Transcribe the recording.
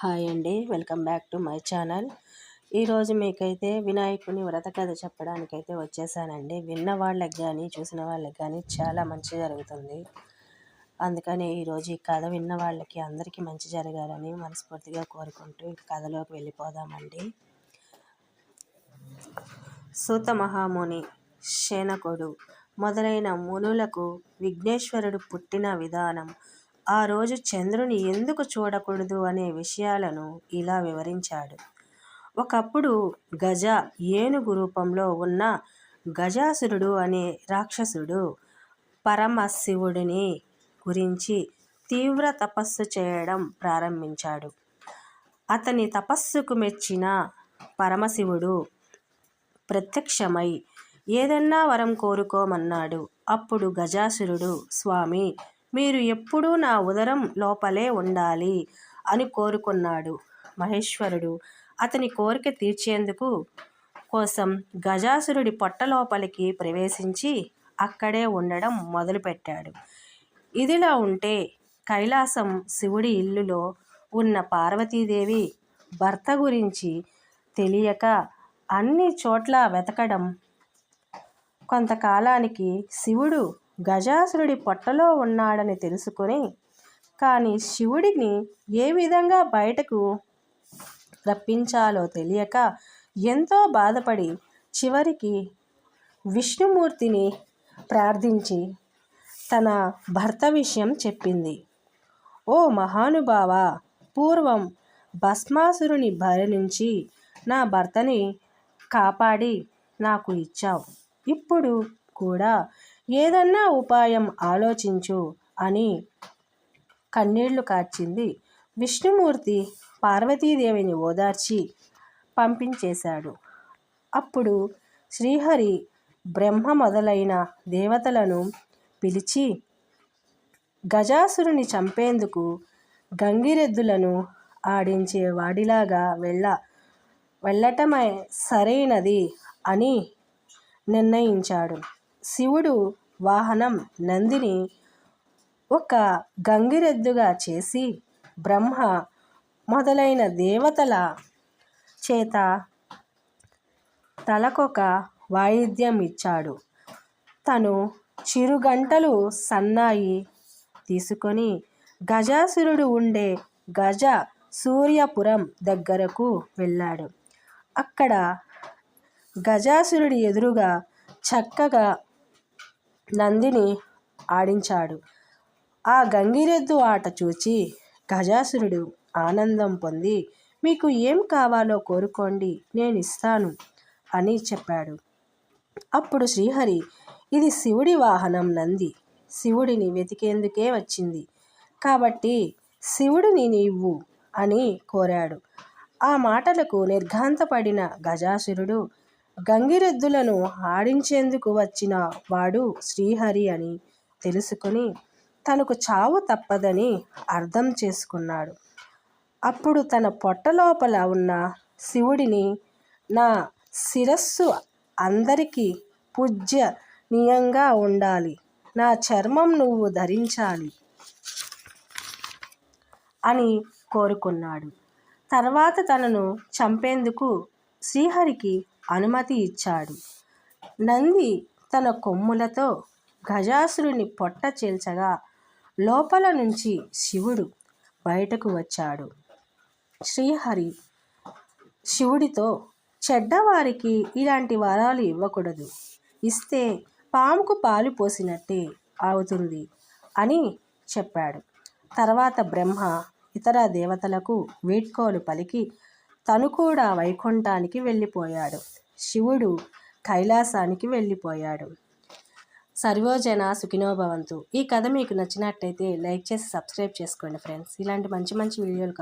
Hi అండి. Welcome back to my channel. ఈరోజు మీకైతే వినాయకుని వ్రత కథ చెప్పడానికైతే వచ్చేసానండి. విన్న వాళ్ళకి కానీ చూసిన వాళ్ళకి కానీ చాలా మంచి జరుగుతుంది. అందుకని ఈరోజు ఈ కథ విన్న వాళ్ళకి అందరికీ మంచి జరగాలని మనస్ఫూర్తిగా కోరుకుంటూ ఈ కథలోకి వెళ్ళిపోదామండి. సూత మహాముని శేనకుడు మొదలైన మునులకు విఘ్నేశ్వరుడు పుట్టిన విధానం ఆ రోజు చంద్రుని ఎందుకు చూడకూడదు అనే విషయాలను ఇలా వివరించాడు. ఒకప్పుడు గజ ఏనుగు రూపంలో ఉన్న గజాసురుడు అనే రాక్షసుడు పరమశివుడిని గురించి తీవ్ర తపస్సు చేయడం ప్రారంభించాడు. అతని తపస్సుకు మెచ్చిన పరమశివుడు ప్రత్యక్షమై ఏదన్నా వరం కోరుకోమన్నాడు. అప్పుడు గజాసురుడు స్వామి మీరు ఎప్పుడూ నా ఉదరం లోపలే ఉండాలి అని కోరుకున్నాడు మహేశ్వరుడు. అతని కోరిక తీర్చేందుకు కోసం గజాసురుడి పొట్ట లోపలికి ప్రవేశించి అక్కడే ఉండడం మొదలుపెట్టాడు. ఇదిలా ఉంటే కైలాసం శివుడి ఇల్లులో ఉన్న పార్వతీదేవి భర్త గురించి తెలియక అన్ని చోట్ల వెతకడం కొంతకాలానికి శివుడు గజాసురుడి పొట్టలో ఉన్నాడని తెలుసుకొని కానీ శివుడిని ఏ విధంగా బయటకు రప్పించాలో తెలియక ఎంతో బాధపడి చివరికి విష్ణుమూర్తిని ప్రార్థించి తన భర్త విషయం చెప్పింది. ఓ మహానుభావ పూర్వం భస్మాసురుని భార్య నుంచి నా భర్తని కాపాడి నాకు ఇచ్చావు. ఇప్పుడు కూడా ఏదన్నా ఉపాయం ఆలోచించు అని కన్నీళ్ళు కార్చింది. విష్ణుమూర్తి పార్వతీదేవిని ఓదార్చి పంపించేశాడు. అప్పుడు శ్రీహరి బ్రహ్మ మొదలైన దేవతలను పిలిచి గజాసురుని చంపేందుకు గంగిరెద్దులను ఆడించే వాడిలాగా వెళ్ళ వెళ్ళటమే సరైనది అని నిర్ణయించాడు. శివుడు వాహనం నందిని ఒక గంగిరెద్దుగా చేసి బ్రహ్మ మొదలైన దేవతల చేత తలకొక వాయిద్యం ఇచ్చాడు తను చిరుగంటలు సన్నాయి తీసుకొని గజాసురుడు ఉండే గజ సూర్యపురం దగ్గరకు వెళ్ళాడు. అక్కడ గజాసురుడి ఎదురుగా చక్కగా నందిని ఆడించాడు. ఆ గంగిరెద్దు ఆట చూచి గజాసురుడు ఆనందం పొంది మీకు ఏం కావాలో కోరుకోండి నేను ఇస్తాను అని చెప్పాడు. అప్పుడు శ్రీహరి ఇది శివుడి వాహనం నంది శివుడిని వెతికేందుకే వచ్చింది కాబట్టి శివుడిని నీవు అని కోరాడు. ఆ మాటలకు నిర్ఘాంతపడిన గజాసురుడు గంగిరెద్దులను ఆడించేందుకు వచ్చిన వాడు శ్రీహరి అని తెలుసుకుని తనకు చావు తప్పదని అర్థం చేసుకున్నాడు. అప్పుడు తన పొట్ట లోపల ఉన్న శివుడిని నా శిరస్సు అందరికీ పూజ్యనీయంగా ఉండాలి నా చర్మం నువ్వు ధరించాలి అని కోరుకున్నాడు. తర్వాత తనను చంపేందుకు శ్రీహరికి అనుమతి ఇచ్చాడు. నంది తన కొమ్ములతో గజాసురుని పొట్ట చీల్చగా లోపల నుంచి శివుడు బయటకు వచ్చాడు. శ్రీహరి శివుడితో చెడ్డవారికి ఇలాంటి వరాలు ఇవ్వకూడదు. ఇస్తే పాముకు పాలు పోసినట్టే అవుతుంది అని చెప్పాడు. తర్వాత బ్రహ్మ ఇతర దేవతలకు వీడ్కోలు పలికి తను కూడా వైకుంఠానికి వెళ్ళిపోయాడు. శివుడు కైలాసానికి వెళ్ళిపోయాడు. సర్వోజన సుఖినోభవంతు. ఈ కథ మీకు నచ్చినట్టయితే లైక్ చేసి సబ్స్క్రైబ్ చేసుకోండి ఫ్రెండ్స్. ఇలాంటి మంచి మంచి వీడియోలు